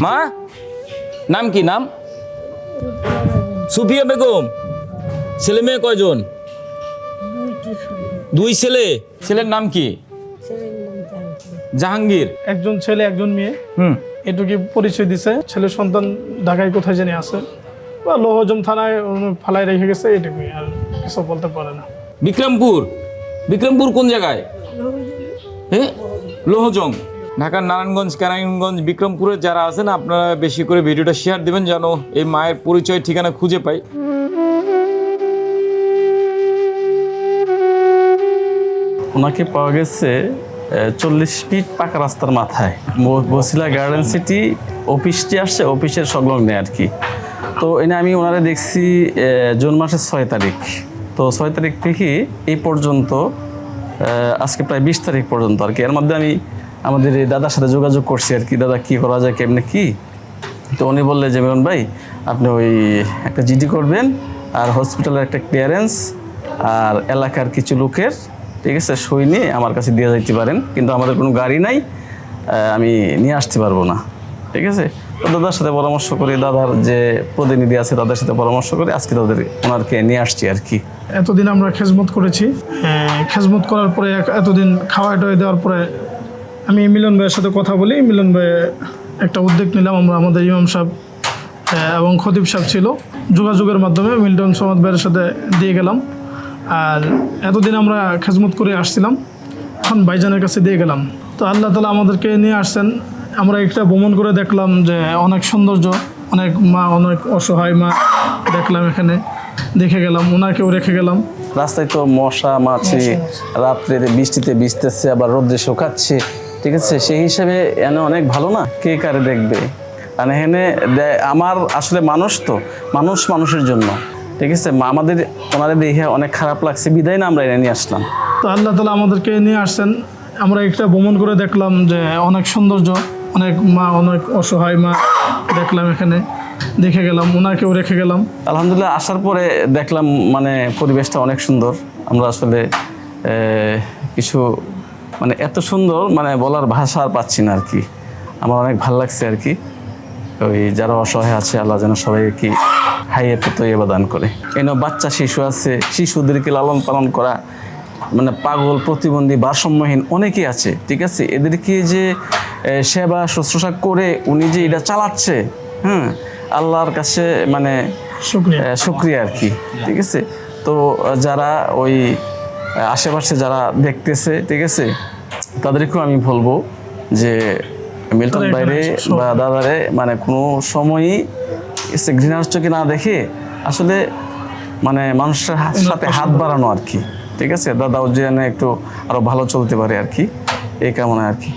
মা? নাম কি নাম? সুফিয়া বেগম। ছেলে মেয়ে কয়জন? দুই ছেলে। ছেলের নাম কি? জাহাঙ্গীর। একজন ছেলে একজন মেয়ে। হুম। এটুকু পরিচয় দিছে। ছেলে সন্তান ঢাকায় কোথায় জানি আছে। বা লোহজম থানায় ফালায় রেখে গেছে এটুকুই আর কিছু বলতে পারে না। বিক্রমপুর। বিক্রমপুর কোন জায়গায়? হ্যাঁ? লোহজং ঢাকার নারায়ণগঞ্জ কেরায়ণগঞ্জ বিক্রমপুরে যারা আছেন, আপনারা বেশি করে ভিডিওটা শেয়ার দিবেন যেন এই মায়ের পরিচয়, ঠিকানা খুঁজে পাই। ওনাকে পাওয়া গেছে চল্লিশ ফিট পাকা রাস্তার মাথায়। বসিলা গার্ডেন সিটি অফিসটি আসছে অফিসের সংলগ্নে আর কি। তো এনে আমি ওনারা দেখছি জুন মাসের ছয় তারিখ। তো ছয় তারিখ থেকে এই পর্যন্ত আজকে প্রায় বিশ তারিখ পর্যন্ত আর কি। এর মধ্যে আমি আমাদের এই দাদার সাথে যোগাযোগ করছি আর কি, দাদা কী করা যায়, কেমনে কী? তো উনি বললে যে মেমন ভাই, আপনি ওই একটা জিডি করবেন আর হসপিটালের একটা ক্লিয়ারেন্স আর এলাকার কিছু লোকের, ঠিক আছে, সই নিয়ে আমার কাছে দিয়ে যাইতে পারেন। কিন্তু আমাদের কোনো গাড়ি নাই আমি নিয়ে আসতে পারব না। ঠিক আছে? তো দাদার সাথে পরামর্শ করে, দাদার যে প্রতিনিধি আছে, তাদের সাথে পরামর্শ করে আজকে তাদের ওনারকে নিয়ে আসছি আর কি। এতদিন আমরা খেজমত করেছি। খেজমত করার পরে এতদিন খাওয়া টয় দেওয়ার পরে আমি মিলন ভাইয়ের সাথে কথা বলি। মিলন ভাই একটা উদ্যোগ নিলাম আমরা আমাদের ইমাম সাহেব এবং খতিব সাহেব ছিল। যোগাযোগের মাধ্যমে মিল্টন সমাদ ভাইয়ের সাথে দিয়ে গেলাম। আর এতদিন আমরা খেজমত করে আসছিলাম এখন ভাইজানের কাছে দিয়ে গেলাম। তো আল্লাহ তালা আমাদেরকে নিয়ে আসছেন। আমরা একটা ভ্রমণ করে দেখলাম যে অনেক সৌন্দর্য অনেক মা অনেক অসহায় মা দেখলাম এখানে। দেখে গেলাম ওনাকেও রেখে গেলাম। রাস্তায় তো মশা মাছি রাত্রে বৃষ্টিতে ভিজতেছে আবার রোদ্রে শুকাচ্ছে। ঠিক আছে? সেই হিসাবে এনে অনেক ভালো না? কে কারে দেখবে? আর এখানে আমার আসলে মানুষ তো মানুষ মানুষের জন্য। ঠিক আছে? মা- আমাদের ওনারে দেখে অনেক খারাপ লাগছে বিদায় না আমরা এনে নিয়ে আসলাম। তো আল্লাহ তালা আমাদেরকে নিয়ে আসছেন। আমরা একটা ভ্রমণ করে দেখলাম যে অনেক সৌন্দর্য অনেক মা অনেক অসহায় মা দেখলাম এখানে। দেখে গেলাম ওনাকেও রেখে গেলাম। আলহামদুলিল্লাহ আসার পরে দেখলাম মানে পরিবেশটা অনেক সুন্দর। আমরা আসলে কিছু মানে এত সুন্দর মানে বলার ভাষা আর পাচ্ছি না আর কি। আমার অনেক ভালো লাগছে আর কি। ওই যারা অসহায় আছে আল্লাহ যেন সবাই কি হাইয়ে এবার দান করে এনে বাচ্চা শিশু আছে শিশুদেরকে লালন পালন করা মানে পাগল প্রতিবন্ধী ভারসাম্যহীন অনেকেই আছে ঠিক আছে? এদেরকে যে সেবা শুশ্রূষা করে উনি যে এটা চালাচ্ছে হ্যাঁ আল্লাহর কাছে মানে শুক্রিয়া আর কি ঠিক আছে? তো যারা ওই আশেপাশে যারা দেখতেছে ঠিক আছে? তাদেরকেও আমি বলব যে মিল্টন বাইরে বা দাদারে মানে কোনো সময়ই এসে ঘৃণার চোখে না দেখে আসলে মানে মানুষের হাত- সাথে হাত বাড়ানো আর কি ঠিক আছে? দাদাও যেন একটু আরও ভালো চলতে পারে আর কি এই কামনা আর কি।